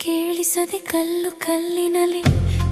ಕೇಳಿಸದೆ ಕಲ್ಲು ಕಲ್ಲಿನಲ್ಲಿ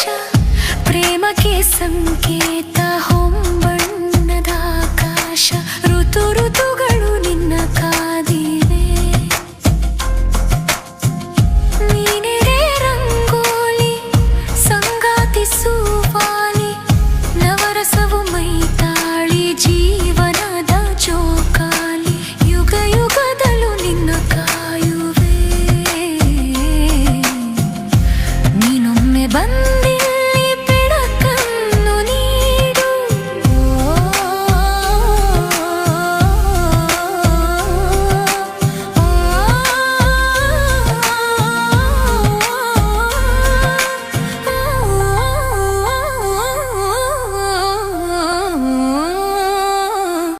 दिशा प्रेम के संकेत हो।